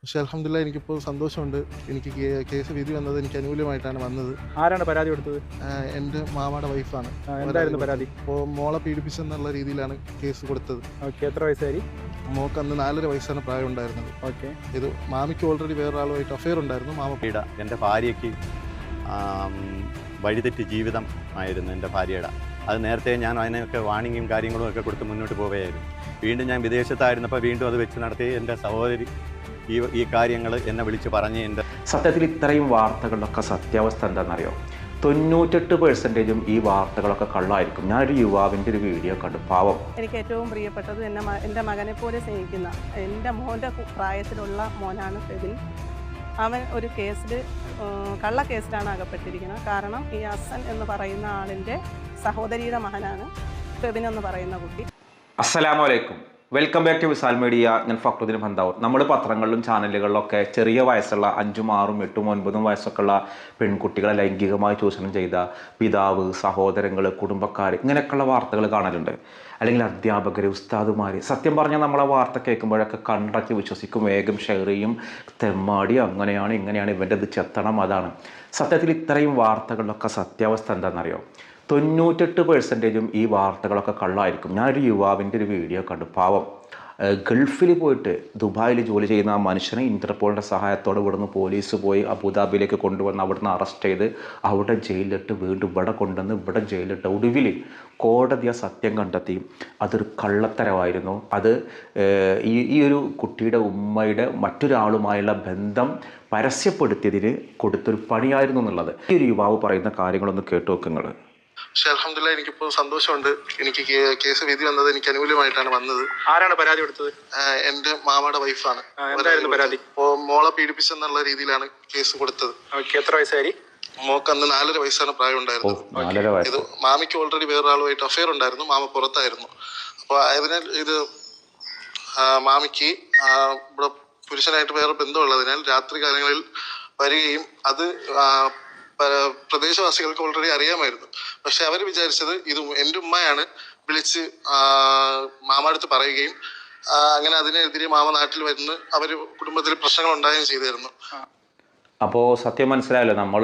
പക്ഷെ അലഹമില്ല എനിക്കിപ്പോൾ സന്തോഷമുണ്ട്. എനിക്ക് കേ- കേസ് വിധി വന്നത് എനിക്ക് അനുകൂലമായിട്ടാണ് വന്നത്. ആരാണ് പരാതി കൊടുത്തത്? ആഹ് എന്റെ മാമയുടെ വൈഫാണ്. ആ, എന്തായിരുന്നു പരാതി? അപ്പോൾ മോളെ പീഡിപ്പിച്ചെന്നുള്ള രീതിയിലാണ് കേസ് കൊടുത്തത്. ഓക്കെ എത്ര വയസ്സായി? മോക്ക് അന്ന് നാലര വയസ്സാണ് പ്രായം ഉണ്ടായിരുന്നത്. ഓക്കെ. ഇത് മാമിക്ക് ഓൾറെഡി വേറൊരാളുമായിട്ട് അഫെയർ ഉണ്ടായിരുന്നു. മാമ പീഡ. എന്റെ ഭാര്യയ്ക്ക് ആം, വഴിതെറ്റി ജീവിതം ആയിരുന്നു എന്റെ ഭാര്യയുടെ. അത് നേരത്തെ ഞാൻ അതിനൊക്കെ വാണിങ്ങും കാര്യങ്ങളും ഒക്കെ കൊടുത്ത് മുന്നോട്ട് പോവുകയായിരുന്നു. വീണ്ടും ഞാൻ വിദേശത്തായിരുന്നപ്പോൾ വീണ്ടും അത് വെച്ച് നടത്തി എന്റെ സഹോദരി ഈ ഈ കാര്യങ്ങൾ എന്നെ വിളിച്ച് പറഞ്ഞു എന്റെ സത്യത്തിൽ ഇത്രയും വാർത്തകളിലൊക്കെ സത്യാവസ്ഥ എന്താണെന്നറിയോ? തൊണ്ണൂറ്റെട്ട് പെർസെന്റേജും ഈ വാർത്തകളൊക്കെ കള്ളായിരിക്കും. ഞാനൊരു യുവാവിന്റെ ഒരു വീഡിയോ കണ്ടു. പാവം. എനിക്ക് ഏറ്റവും പ്രിയപ്പെട്ടത് എന്റെ എന്റെ മകനെ പോലെ സ്നേഹിക്കുന്ന എന്റെ മോന്റെ പ്രായത്തിലുള്ള മോനാണ് ഫെബിൻ. അവൻ ഒരു കേസിൽ കള്ള കേസിലാണ് അകപ്പെട്ടിരിക്കുന്നത്. കാരണം ഈ അസൻ എന്ന് പറയുന്ന ആളിന്റെ സഹോദരിയുടെ മകനാണ് ഫെബിൻ എന്ന് പറയുന്ന കുട്ടി. അസ്സലാമു അലൈക്കും. Welcome back to Visal media ഞാൻ ഫക്രുദ്ദീൻ ഭന്താവൂർ. നമ്മൾ പത്രങ്ങളിലും ചാനലുകളിലൊക്കെ ചെറിയ വയസ്സുള്ള അഞ്ചും ആറും എട്ടും ഒൻപതും വയസ്സൊക്കെയുള്ള പെൺകുട്ടികളെ ലൈംഗികമായി ചൂഷണം ചെയ്ത പിതാവ് സഹോദരങ്ങൾ കുടുംബക്കാർ ഇങ്ങനെയൊക്കെയുള്ള വാർത്തകൾ കാണലുണ്ട്. അല്ലെങ്കിൽ അധ്യാപകർ ഉസ്താദുമാർ സത്യം പറഞ്ഞാൽ നമ്മളെ വാർത്ത കേൾക്കുമ്പോഴൊക്കെ കണ്ടൊക്കെ വിശ്വസിക്കും. വേഗം ഷെയർ ചെയ്യും. തെമ്മാടി അങ്ങനെയാണ് ഇങ്ങനെയാണ് ഇവന്റെ ഇത് ചെത്തണം അതാണ്. സത്യത്തിൽ ഇത്രയും വാർത്തകളിലൊക്കെ സത്യാവസ്ഥ എന്താണെന്നറിയോ? തൊണ്ണൂറ്റെട്ട് പേഴ്സന്റേജും ഈ വാർത്തകളൊക്കെ കള്ളായിരിക്കും. ഞാനൊരു യുവാവിന്റെ ഒരു വീഡിയോ കണ്ടു. പാവം. ഗൾഫിൽ പോയിട്ട് ദുബായിൽ ജോലി ചെയ്യുന്ന ആ മനുഷ്യനെ ഇന്റർപോളിന്റെ സഹായത്തോടെ ഇവിടുന്ന് പോലീസ് പോയി അബുദാബിയിലേക്ക് കൊണ്ടുവന്ന് അവിടുന്ന് അറസ്റ്റ് ചെയ്ത് അവിടെ ജയിലിലിട്ട് വീണ്ടും ഇവിടെ കൊണ്ടുവന്ന് ഇവിടെ ജയിലിലിട്ട് ഒടുവിൽ കോടതി ആ സത്യം കണ്ടെത്തി. അതൊരു കള്ളത്തരമായിരുന്നു. അത് ഈ ഈ ഒരു കുട്ടിയുടെ ഉമ്മയുടെ മറ്റൊരാളുമായുള്ള ബന്ധം പരസ്യപ്പെടുത്തിയതിന് കൊടുത്തൊരു പണിയായിരുന്നു എന്നുള്ളത്. ഈ ഒരു യുവാവ് പറയുന്ന കാര്യങ്ങളൊന്ന് കേട്ടു നോക്കുങ്ങൾ പക്ഷെ അലഹമില്ല എനിക്കിപ്പോ സന്തോഷമുണ്ട്. എനിക്ക് കേസ് വിധി വന്നത് എനിക്ക് അനുകൂലമായിട്ടാണ് വന്നത്. ആരാണ് പരാതി കൊടുത്തത്? എന്റെ എന്റെ മാമയുടെ വൈഫാണ്. പരാതി? മോളെ പീഡിപ്പിച്ചെന്നുള്ള രീതിയിലാണ് കേസ് കൊടുത്തത്. എത്ര വയസ്സായി? മോക്ക് അന്ന് നാലര വയസ്സാണ് പ്രായം ഉണ്ടായിരുന്നത് ഇത് മാമിക്ക് ഓൾറെഡി വേറൊരാളുമായിട്ട് അഫയർ ഉണ്ടായിരുന്നു. മാമ പുറത്തായിരുന്നു. അപ്പൊ അതിനാൽ ഇത് മാമിക്ക് ഇവിടെ പുരുഷനായിട്ട് വേറെ ബന്ധമുള്ളതിനാൽ രാത്രി കാലങ്ങളിൽ വരികയും അത് പ്രദേശവാസികൾക്ക് ഓൾറെഡി അറിയാമായിരുന്നു. പക്ഷെ അവർ വിചാരിച്ചത് ഇത് എന്റെ ഉമ്മയാണ് വിളിച്ച് മാമാടുത്ത് പറയുകയും അങ്ങനെ അതിനെതിരെ മാമ നാട്ടിൽ വരുന്ന അവർ കുടുംബത്തിൽ പ്രശ്നങ്ങൾ ഉണ്ടാകുകയും ചെയ്തിരുന്നു അപ്പോൾ സത്യം മനസ്സിലായല്ലോ നമ്മൾ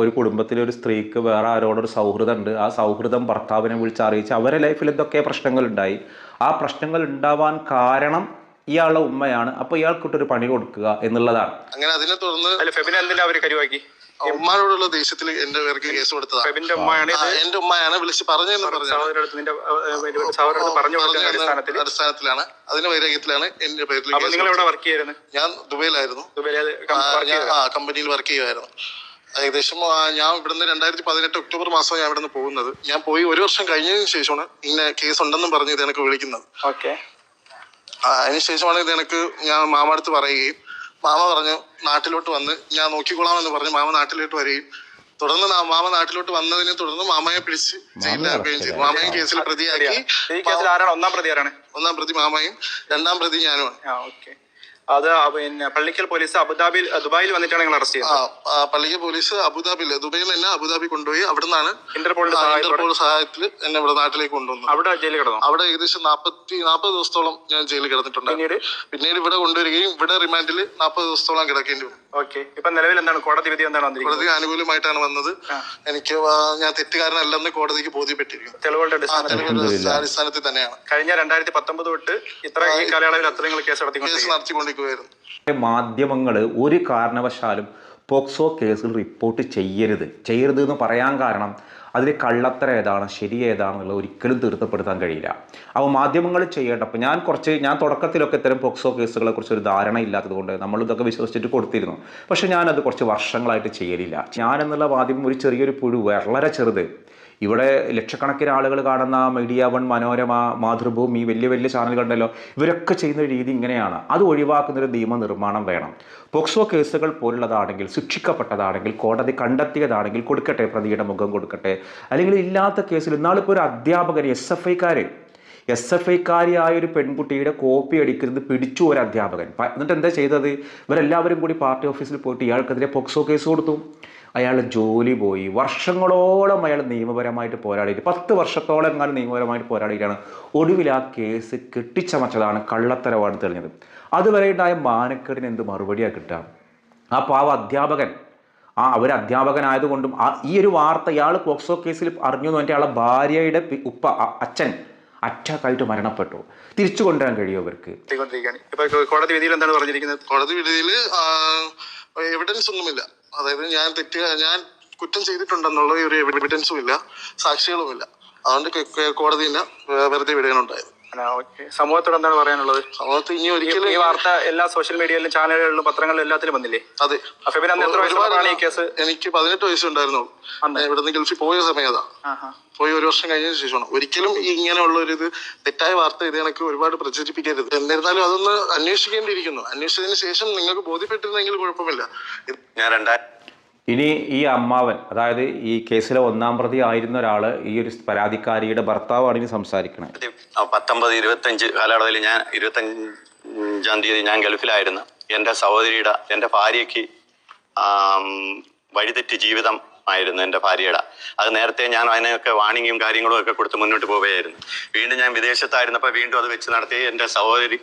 ഒരു കുടുംബത്തിലെ ഒരു സ്ത്രീക്ക് വേറെ ആരോടൊരു സൗഹൃദം ഉണ്ട് ആ സൗഹൃദം ഭർത്താവിനെ വിളിച്ച് അറിയിച്ച് അവരെ ലൈഫിൽ എന്തൊക്കെ പ്രശ്നങ്ങൾ ഉണ്ടായി ആ പ്രശ്നങ്ങൾ ഉണ്ടാവാൻ കാരണം ഇയാളുടെ ഉമ്മയാണ്. അപ്പോൾ ഇയാൾക്കിട്ടൊരു പണി കൊടുക്കുക എന്നുള്ളതാണ്. അങ്ങനെ അതിനെ തുടർന്ന് അവർ കരുവാക്കി? ഉമ്മാനോടുള്ള ദേഷ്യത്തിൽ എന്റെ പേർക്ക് കേസ് കൊടുത്തതാ. എന്റെ ഉമ്മയാണ് എന്റെ ഉമ്മയാണ് വിളിച്ച് പറഞ്ഞെന്ന് പറഞ്ഞു അടുത്ത് പറഞ്ഞു അടിസ്ഥാനത്തിലാണ്. അതിന്റെ വൈരാഗ്യത്തിലാണ് എന്റെ പേരിൽ നിങ്ങൾ എവിടെ വർക്ക് ചെയ്യായിരുന്നു ഞാൻ ദുബൈയിലായിരുന്നു. ആ, കമ്പനിയിൽ വർക്ക് ചെയ്യുമായിരുന്നു ഏകദേശം ഞാൻ ഇവിടുന്ന് രണ്ടായിരത്തി പതിനെട്ട് ഒക്ടോബർ മാസം ഞാൻ ഇവിടുന്ന് പോകുന്നത്. ഞാൻ പോയി ഒരു വർഷം കഴിഞ്ഞതിന് ശേഷമാണ് ഇന്ന കേസ് ഉണ്ടെന്നും പറഞ്ഞ് ഇത് എനിക്ക് വിളിക്കുന്നത്. അതിനുശേഷമാണ് ഇത് എനിക്ക് ഞാൻ മാമടുത്ത് പറയുകയും മാമ പറഞ്ഞു നാട്ടിലോട്ട് വന്ന് ഞാൻ നോക്കിക്കൊള്ളാമെന്ന് പറഞ്ഞു. മാമ നാട്ടിലോട്ട് വരികയും തുടർന്ന് മാമ നാട്ടിലോട്ട് വന്നതിനെ തുടർന്ന് മാമയെ പിടിച്ച് ജയിലിലാക്കുകയും ചെയ്തു. മാമയും കേസിൽ പ്രതിയാക്കി. ഒന്നാം പ്രതി ആരാണ്? ഒന്നാം പ്രതി മാമയും രണ്ടാം പ്രതി ഞാനുമാണ്. അത് പിന്നെ പള്ളിക്കൽ പോലീസ് അബുദാബിയിൽ ദുബായിൽ വന്നിട്ടാണ് നിങ്ങൾ അറസ്റ്റ് ചെയ്തത് ചെയ്യുന്നത്. ആ, പള്ളിക്ക് പോലീസ് അബുദാബിയിൽ ദുബായിൽ തന്നെ അബുദാബി കൊണ്ടുപോയി അവിടുന്നാണ് ഇന്റർപോളിന്റെ സഹായത്തോടെ ഇന്റർപോൾ സഹായത്തിൽ എന്നെ ഇവിടെ നാട്ടിലേക്ക് കൊണ്ടുവന്നു അവിടെ ജയിലിൽ കിടന്നു? അവിടെ ഏകദേശം നാൽപ്പത്തി നാൽപ്പത് ദിവസത്തോളം ഞാൻ ജയിലിൽ കിടന്നിട്ടുണ്ട്. പിന്നീട്? പിന്നീട് ഇവിടെ കൊണ്ടുവരികയും ഇവിടെ റിമാൻഡിൽ നാൽപ്പത് ദിവസത്തോളം കിടക്കേണ്ടി വന്നു. ഓക്കെ. ഇപ്പൊ നിലവിൽ എന്താണ്? കോടതി വിധി എന്താണ് വന്നിരിക്കുന്നത്? കോടതി അനുകൂലമായിട്ടാണ് വന്നത്. എനിക്ക് ഞാൻ തെറ്റുകാരനല്ലെന്ന് കോടതിക്ക് ബോധ്യപ്പെട്ടിരിക്കുന്നു. തെളിവുകളുടെ അടിസ്ഥാനത്തിൽ. തന്നെയാണ്. കഴിഞ്ഞ രണ്ടായിരത്തി പത്തൊമ്പത് തൊട്ട് ഇത്ര ഈ കാലയളവിൽ അത്ര നിങ്ങൾ കേസ് കേസ് നടത്തിക്കൊണ്ടിരിക്കുന്നത് നടത്തിക്കൊണ്ടിരിക്കുകയായിരുന്നു മാധ്യമങ്ങൾ ഒരു കാരണവശാലും പോക്സോ കേസിൽ റിപ്പോർട്ട് ചെയ്യരുത്. ചെയ്യരുത് എന്ന് പറയാൻ കാരണം അതിൽ കള്ളത്തര ഏതാണ് ശരി ഏതാണെന്നുള്ളത് ഒരിക്കലും തീർത്തപ്പെടുത്താൻ കഴിയില്ല. അപ്പോൾ മാധ്യമങ്ങൾ ചെയ്യേണ്ട അപ്പോൾ ഞാൻ കുറച്ച് ഞാൻ തുടക്കത്തിലൊക്കെ ഇത്തരം പോക്സോ കേസുകളെ കുറിച്ച് ഒരു ധാരണ ഇല്ലാത്തത് കൊണ്ട് നമ്മൾ ഇതൊക്കെ വിശ്വസിച്ചിട്ട് കൊടുത്തിരുന്നു. പക്ഷേ ഞാനത് കുറച്ച് വർഷങ്ങളായിട്ട് ചെയ്യലില്ല. ഞാൻ എന്നുള്ള മാധ്യമം ഒരു ചെറിയൊരു പുഴു വളരെ ചെറുത്. ഇവിടെ ലക്ഷക്കണക്കിന് ആളുകൾ കാണുന്ന മീഡിയ വൺ മനോരമ മാതൃഭൂമി വലിയ വലിയ ചാനലുകളുണ്ടല്ലോ ഇവരൊക്കെ ചെയ്യുന്ന രീതി ഇങ്ങനെയാണ്. അത് ഒഴിവാക്കുന്നൊരു നിയമനിർമ്മാണം വേണം. പോക്സോ കേസുകൾ പോലുള്ളതാണെങ്കിൽ ശിക്ഷിക്കപ്പെട്ടതാണെങ്കിൽ കോടതി കണ്ടെത്തിയതാണെങ്കിൽ കൊടുക്കട്ടെ പ്രതിയുടെ മുഖം കൊടുക്കട്ടെ. അല്ലെങ്കിൽ ഇല്ലാത്ത കേസിൽ ഇന്നാളിപ്പോൾ ഒരു അധ്യാപകൻ എസ് എഫ് ഐക്കാർ എസ് എഫ് ഐക്കാരിയായ ഒരു പെൺകുട്ടിയുടെ കോപ്പി അടിക്കുന്നത് പിടിച്ചു ഒരു അധ്യാപകൻ. എന്നിട്ട് എന്താ ചെയ്തത്? ഇവരെല്ലാവരും കൂടി പാർട്ടി ഓഫീസിൽ പോയിട്ട് ഇയാൾക്കെതിരെ പോക്സോ കേസ് കൊടുത്തു. അയാൾ ജോലി പോയി. വർഷങ്ങളോളം അയാൾ നിയമപരമായിട്ട് പോരാടിയിട്ട് പത്ത് വർഷത്തോളം എങ്ങാനും നിയമപരമായിട്ട് പോരാടിയിട്ടാണ് ഒടുവിൽ ആ കേസ് കെട്ടിച്ചമച്ചതാണ് കള്ളത്തരവാണ് തെളിഞ്ഞത്. അതുവരെ ഉണ്ടായ മാനക്കേടിന് എന്ത് മറുപടിയാണ് കിട്ടുക? ആ പാവ അധ്യാപകൻ ആ അവർ അധ്യാപകനായതുകൊണ്ടും ആ ഈ ഒരു വാർത്ത ഇയാൾ പോക്സോ കേസിൽ അറിഞ്ഞു എന്ന് അയാളെ ഭാര്യയുടെ ഉപ്പ അച്ഛൻ അറ്റാക്കായിട്ട് മരണപ്പെട്ടു. തിരിച്ചു കൊണ്ടുവരാൻ കഴിയും അവർക്ക് കോടതി വിധിയിൽ എന്താണ് പറഞ്ഞിരിക്കുന്നത്? കോടതി വിധിയിൽ എവിഡൻസ് ഒന്നുമില്ല. അതായത് ഞാൻ തെറ്റ് ഞാൻ കുറ്റം ചെയ്തിട്ടുണ്ടെന്നുള്ള ഒരു എവിഡൻസും ഇല്ല. സാക്ഷികളും ഇല്ല അതുകൊണ്ട് കെ- കെ- കോടതി എന്നെ വെറുതെ വിടുകയാണുണ്ടായത് ഓക്കെ സമൂഹത്തോട് എന്താണ് പറയാനുള്ളത്? സമൂഹത്തിൽ ഇനി ഒരിക്കലും ഈ വാർത്ത എല്ലാ സോഷ്യൽ മീഡിയയിലും ചാനലുകളിലും പത്രങ്ങളിലും എല്ലാത്തിലും വന്നില്ലേ? അതെ. ഫെബ്രുവരി ഈ കേസ് എനിക്ക് പതിനെട്ട് വയസ്സുണ്ടായിരുന്നു ഇവിടുന്ന് ഇവിടെ നിന്ന് ഗൾഫിൽ പോയ സമയതാ. ആഹാ. പോയി ഒരു വർഷം കഴിഞ്ഞതിന് ശേഷമാണ്. ഒരിക്കലും ഈ ഇങ്ങനെയുള്ള ഒരു ഇത് തെറ്റായ വാർത്ത ഇത് കണക്ക് ഒരുപാട് പ്രചരിപ്പിക്കരുത്. എന്നിരുന്നാലും അതൊന്ന് അന്വേഷിക്കേണ്ടിയിരിക്കുന്നു. അന്വേഷിച്ചതിന് ശേഷം നിങ്ങൾക്ക് ബോധ്യപ്പെട്ടിരുന്നെങ്കിൽ കുഴപ്പമില്ല. ഞാൻ രണ്ടായിരത്തി ഇനി ഈ അമ്മാവൻ അതായത് ഈ കേസിലെ ഒന്നാം പ്രതി ആയിരുന്ന ഒരാൾ ഈ ഒരു പരാതിക്കാരിയുടെ ഭർത്താവാണ് ഇനി സംസാരിക്കുന്നത് പത്തൊമ്പത് ഇരുപത്തഞ്ച് കാലയളവിൽ ഞാൻ ഇരുപത്തഞ്ചാം തീയതി ഞാൻ ഗൾഫിലായിരുന്നു. എന്റെ സഹോദരിയുടെ എന്റെ ഭാര്യയ്ക്ക് വഴിതെറ്റി ജീവിതം ആയിരുന്നു എന്റെ ഭാര്യയുടെ. അത് നേരത്തെ ഞാൻ അതിനൊക്കെ വാണിങ്ങും കാര്യങ്ങളും ഒക്കെ കൊടുത്ത് മുന്നോട്ട് പോവുകയായിരുന്നു. വീണ്ടും ഞാൻ വിദേശത്തായിരുന്നപ്പോൾ വീണ്ടും അത് വെച്ച് നടത്തി എന്റെ സഹോദരി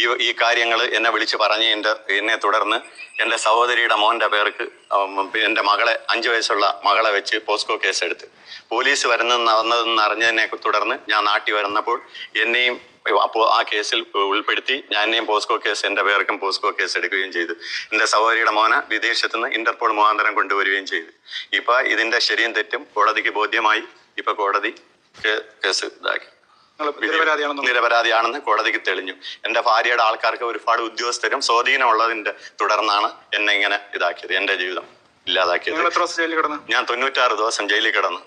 ഈ ഈ കാര്യങ്ങൾ എന്നെ വിളിച്ച് പറഞ്ഞ് എന്റെ എന്നെ തുടർന്ന് എന്റെ സഹോദരിയുടെ മോന്റെ പേർക്ക് എന്റെ മകളെ അഞ്ച് വയസ്സുള്ള മകളെ വെച്ച് പോസ്കോ കേസ് എടുത്ത് പോലീസ് വരുന്നെന്ന് വന്നതെന്ന് അറിഞ്ഞതിനെ തുടർന്ന് ഞാൻ നാട്ടിൽ വരുന്നപ്പോൾ എന്നെയും അപ്പോൾ ആ കേസിൽ ഉൾപ്പെടുത്തി ഞാനേയും പോസ്കോ കേസ് എന്റെ പേർക്കും പോസ്കോ കേസ് എടുക്കുകയും ചെയ്തു. എന്റെ സഹോദരിയുടെ മോനെ വിദേശത്ത് നിന്ന് ഇന്റർപോൾ മുഖാന്തരം കൊണ്ടുവരികയും ചെയ്തു. ഇപ്പോൾ ഇതിന്റെ ശരിയും തെറ്റും കോടതിക്ക് ബോധ്യമായി ഇപ്പോൾ കോടതി കേസ് ഇതാക്കി. നിരപരാധിയാണെന്ന് കോടതിക്ക് തെളിഞ്ഞു. എന്റെ ഭാര്യയുടെ ആൾക്കാർക്ക് ഒരുപാട് ഉദ്യോഗസ്ഥരും സ്വാധീനമുള്ളതിന്റെ തുടർന്നാണ് എന്നെ ഇങ്ങനെ ഇതാക്കിയത്. എന്റെ ജീവിതം ഇല്ലാതാക്കിയത്. നിങ്ങൾ എത്ര ദിവസം ജയിലിൽ കിടന്നു? ഞാൻ തൊണ്ണൂറ്റാറ് ദിവസം ജയിലിൽ കിടന്നു.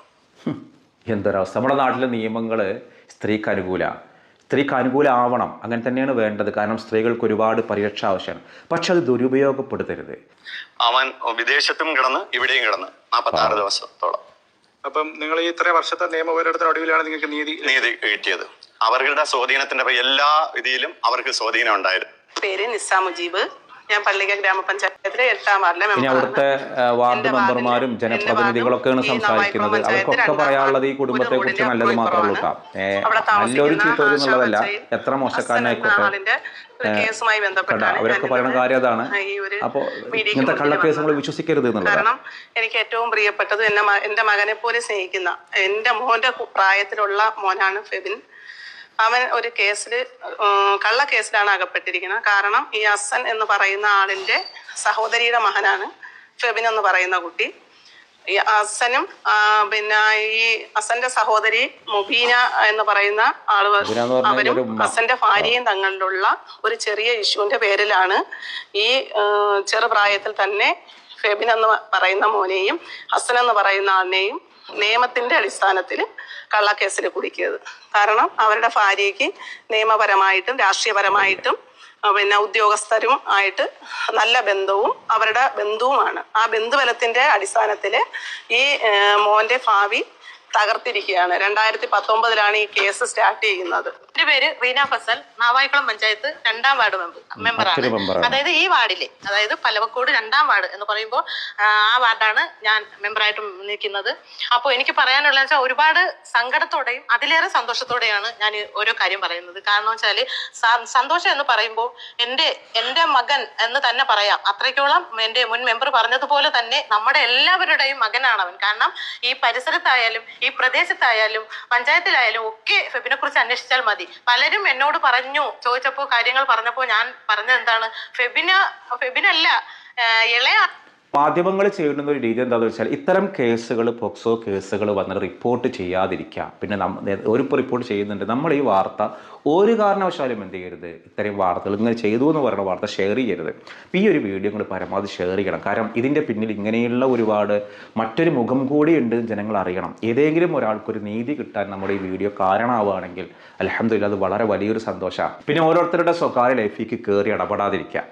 എന്തൊരവസ്ഥ. നമ്മുടെ നാട്ടിലെ നിയമങ്ങൾ സ്ത്രീക്ക് അനുകൂല. സ്ത്രീക്ക് അനുകൂലമാവണം അങ്ങനെ തന്നെയാണ് വേണ്ടത്. കാരണം സ്ത്രീകൾക്ക് ഒരുപാട് പരിരക്ഷ ആവശ്യമാണ്. പക്ഷെ അത് ദുരുപയോഗപ്പെടുത്തരുത്. അവൻ വിദേശത്തും കിടന്ന് ഇവിടെയും കിടന്ന് നാൽപ്പത്തി ആറ് ദിവസത്തോളം. അപ്പം നിങ്ങൾ ഈ ഇത്ര വർഷത്തെ നിയമ പോരാട്ടത്തിന് ഒടുവിലാണ് നിങ്ങൾക്ക് നീതി നീതി കിട്ടിയത്. അവരുടെ സ്വാധീനത്തിന്റെ പ- എല്ലാ ഇതിലും അവർക്ക് സ്വാധീനം ഉണ്ടായിരുന്നു. പേര് നിസാ മുജീബ് ഞാൻ പള്ളിക ഗ്രാമപഞ്ചായത്തിലെ എട്ടാം വാർഡിലെ ഇനി. അവിടുത്തെ വാർഡ് മെമ്പർമാരും ജനപ്രതിനിധികളൊക്കെയാണ് സംസാരിക്കുന്നത്. അവർക്കൊക്കെ പറയാനുള്ളത് ഈ കുടുംബത്തെ കുറിച്ച് നല്ലത് മാത്രമേ ഉള്ളൂ നല്ലൊരു എന്നുള്ളതല്ല എത്ര മോശക്കാരനായിക്കോട്ടെ കേസുമായി ബന്ധപ്പെട്ട അവരൊക്കെ പറയുന്ന കാര്യം അതാണ്. അപ്പോൾ ഇങ്ങനത്തെ കള്ളക്കേസ് നമ്മൾ വിശ്വസിക്കരുത് കാരണം എനിക്ക് ഏറ്റവും പ്രിയപ്പെട്ടത് എന്റെ എന്റെ മകനെ പോലെ സ്നേഹിക്കുന്ന എന്റെ മോന്റെ പ്രായത്തിലുള്ള മോനാണ് ഫെബിൻ. അവൻ ഒരു കേസിൽ കള്ള കേസിലാണ് അകപ്പെട്ടിരിക്കുന്നത്. കാരണം ഈ അസൻ എന്ന് പറയുന്ന ആളിന്റെ സഹോദരിയുടെ മകനാണ് ഫെബിൻ എന്ന് പറയുന്ന കുട്ടി. ഈ അസനും പിന്നെ ഈ അസന്റെ സഹോദരി മുബീന എന്ന് പറയുന്ന ആൾ അവരും അസന്റെ ഭാര്യയും തങ്ങളിലുള്ള ഒരു ചെറിയ ഇഷ്യൂവിന്റെ പേരിലാണ് ഈ ചെറുപ്രായത്തിൽ തന്നെ ഫെബിൻ എന്ന് പറയുന്ന മോനെയും ഹസൻ എന്ന് പറയുന്ന ആളിനെയും നിയമത്തിന്റെ അടിസ്ഥാനത്തിൽ കള്ളക്കേസിൽ കുടിക്കിയത്. കാരണം അവരുടെ ഭാര്യയ്ക്ക് നിയമപരമായിട്ടും രാഷ്ട്രീയപരമായിട്ടും പിന്നെ ഉദ്യോഗസ്ഥരും ആയിട്ട് നല്ല ബന്ധവും അവരുടെ ബന്ധുവുമാണ്. ആ ബന്ധുബലത്തിന്റെ അടിസ്ഥാനത്തിൽ ഈ മോന്റെ ഭാവി തകർത്തിരിക്കുകയാണ്. രണ്ടായിരത്തി പത്തൊമ്പതിലാണ് ഈ കേസ് സ്റ്റാർട്ട് ചെയ്യുന്നത്. പേര് റീന ഫസൽ നാവായിക്കുളം പഞ്ചായത്ത് രണ്ടാം വാർഡ് മെമ്പർ മെമ്പറാണ്. അതായത് ഈ വാർഡിലെ അതായത് പലവക്കോട് രണ്ടാം വാർഡ് എന്ന് പറയുമ്പോൾ ആ വാർഡാണ് ഞാൻ മെമ്പറായിട്ട് നിൽക്കുന്നത്. അപ്പോൾ എനിക്ക് പറയാനുള്ള വെച്ചാൽ ഒരുപാട് സങ്കടത്തോടെയും അതിലേറെ സന്തോഷത്തോടെയാണ് ഞാൻ ഓരോ കാര്യം പറയുന്നത്. കാരണം വെച്ചാൽ സന്തോഷം എന്ന് പറയുമ്പോൾ എന്റെ എന്റെ മകൻ എന്ന് തന്നെ പറയാം. അത്രയ്ക്കോളം എന്റെ മുൻ മെമ്പർ പറഞ്ഞതുപോലെ തന്നെ നമ്മുടെ എല്ലാവരുടെയും മകനാണ് അവൻ കാരണം ഈ പരിസരത്തായാലും ഈ പ്രദേശത്തായാലും പഞ്ചായത്തിലായാലും ഒക്കെ ഫെബിനെ കുറിച്ച് അന്വേഷിച്ചാൽ മതി. പലരും എന്നോട് പറഞ്ഞു ചോദിച്ചപ്പോൾ കാര്യങ്ങൾ പറഞ്ഞപ്പോൾ ഞാൻ പറഞ്ഞത് എന്താണ് ഫെബിന ഫെബിനല്ല ഇളയ മാധ്യമങ്ങൾ ചെയ്യുന്ന ഒരു രീതി എന്താണെന്ന് വെച്ചാൽ ഇത്തരം കേസുകൾ പോക്സോ കേസുകൾ വന്ന് റിപ്പോർട്ട് ചെയ്യാതിരിക്കുക. പിന്നെ നമ്മ ഒരു റിപ്പോർട്ട് ചെയ്യുന്നുണ്ട്. നമ്മൾ ഈ വാർത്ത ഒരു കാരണവശാലും എന്ത് ചെയ്യരുത്? ഇത്തരം വാർത്തകൾ ഇങ്ങനെ ചെയ്തു എന്ന് പറയുന്ന വാർത്ത ഷെയർ ചെയ്യരുത്. ഈ ഒരു വീഡിയോ നിങ്ങൾ പരമാവധി ഷെയർ ചെയ്യണം. കാരണം ഇതിന്റെ പിന്നിൽ ഇങ്ങനെയുള്ള ഒരുപാട് മറ്റൊരു മുഖം കൂടി ഉണ്ട് ജനങ്ങൾ അറിയണം. ഏതെങ്കിലും ഒരാൾക്കൊരു നീതി കിട്ടാൻ നമ്മുടെ ഈ വീഡിയോ കാരണമാവുകയാണെങ്കിൽ അലഹമില്ല അത് വളരെ വലിയൊരു സന്തോഷമാണ്. പിന്നെ ഓരോരുത്തരുടെ സ്വകാര്യ ലൈഫിലേക്ക് കയറി ഇടപെടാതിരിക്കുക.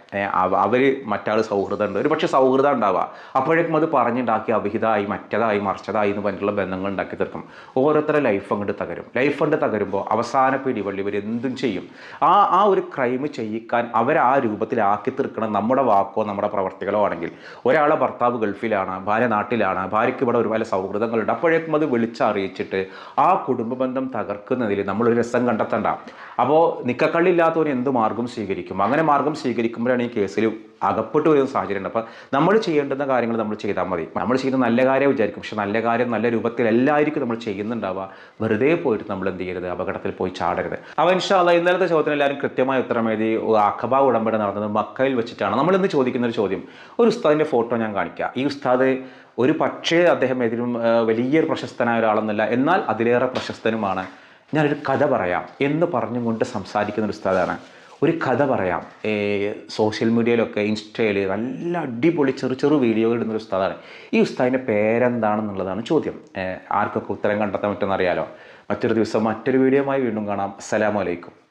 അവർ മറ്റാൾ സൗഹൃദമുണ്ട്. ഒരു പക്ഷേ സൗഹൃദം ഉണ്ടാവും. ഉണ്ടാവുക. അപ്പോഴേക്കും അത് പറഞ്ഞുണ്ടാക്കി അവിഹിതമായി മറ്റതായി മറിച്ചതായി എന്ന് പറഞ്ഞിട്ടുള്ള ബന്ധങ്ങൾ ഉണ്ടാക്കി തീർക്കും. ഓരോരുത്തരുടെ ലൈഫ് അങ്ങോട്ട് തകരും. ലൈഫ് കൊണ്ട് തകരുമ്പോൾ അവസാന പിടിവള്ളി ഇവർ എന്തും ചെയ്യും. ആ ആ ഒരു ക്രൈം ചെയ്യിക്കാൻ അവർ ആ രൂപത്തിലാക്കി തീർക്കണം നമ്മുടെ വാക്കോ നമ്മുടെ പ്രവർത്തികളോ ആണെങ്കിൽ. ഒരാളെ ഭർത്താവ് ഗൾഫിലാണ് ഭാര്യ നാട്ടിലാണ് ഭാര്യയ്ക്ക് ഇവിടെ ഒരുപാട് സൗഹൃദങ്ങളുണ്ട്. അപ്പോഴേക്കും അത് വിളിച്ചറിയിച്ചിട്ട് ആ കുടുംബ ബന്ധം തകർക്കുന്നതിൽ നമ്മളൊരു രസം കണ്ടെത്തണ്ട. അപ്പോൾ നിക്കക്കള്ളില്ലാത്തവന് എന്ത് മാർഗം സ്വീകരിക്കും? അങ്ങനെ മാർഗം സ്വീകരിക്കുമ്പോഴാണ് ഈ കേസിൽ അകപ്പെട്ടു വരുന്ന സാഹചര്യം. ഉണ്ട് അപ്പോൾ നമ്മൾ ചെയ്യേണ്ടുന്ന കാര്യങ്ങൾ നമ്മൾ ചെയ്താൽ മതി. നമ്മൾ ചെയ്യുന്ന നല്ല കാര്യം വിചാരിക്കും. പക്ഷെ നല്ല കാര്യം നല്ല രൂപത്തിൽ രൂപത്തിലല്ലായിരിക്കും നമ്മൾ ചെയ്യുന്നുണ്ടാവുക. വെറുതെ പോയിട്ട് നമ്മൾ എന്ത് ചെയ്യരുത്? അപകടത്തിൽ പോയി ചാടരുത്. അപ്പോൾ ഇൻഷാല്ല ഇന്നലത്തെ ചോദ്യത്തിന് എല്ലാവരും കൃത്യമായ ഉത്തരം എഴുതി അഖബ ഉടമ്പടി നടന്നത് മക്കയിൽ വെച്ചിട്ടാണ്. നമ്മൾ ഇന്ന് ചോദിക്കുന്ന ഒരു ചോദ്യം. ഒരു ഉസ്താദിന്റെ ഫോട്ടോ ഞാൻ കാണിക്കുക ഈ ഉസ്താദ് ഒരു പക്ഷേ അദ്ദേഹം ഏതിലും വലിയൊരു പ്രശസ്തനായ ഒരാളെന്നല്ല. എന്നാൽ അതിലേറെ പ്രശസ്തനുമാണ്. ഞാനൊരു കഥ പറയാം. എന്ന് പറഞ്ഞുകൊണ്ട് സംസാരിക്കുന്ന ഒരു ഉസ്താദാണ്. ഒരു കഥ പറയാം. സോഷ്യൽ മീഡിയയിലൊക്കെ ഇൻസ്റ്റയിൽ നല്ല അടിപൊളി ചെറു ചെറു വീഡിയോകൾ ഇടുന്ന ഒരു ഉസ്താദാണ്. ഈ ഉസ്താദിന്റെ പേരെന്താണെന്നുള്ളതാണ് ചോദ്യം. ആർക്കൊക്കെ ഉത്തരം കണ്ടെത്താൻ പറ്റുമെന്ന് അറിയാലോ മറ്റൊരു ദിവസം മറ്റൊരു വീഡിയോയുമായി വീണ്ടും കാണാം. അസ്സലാമു അലൈക്കും.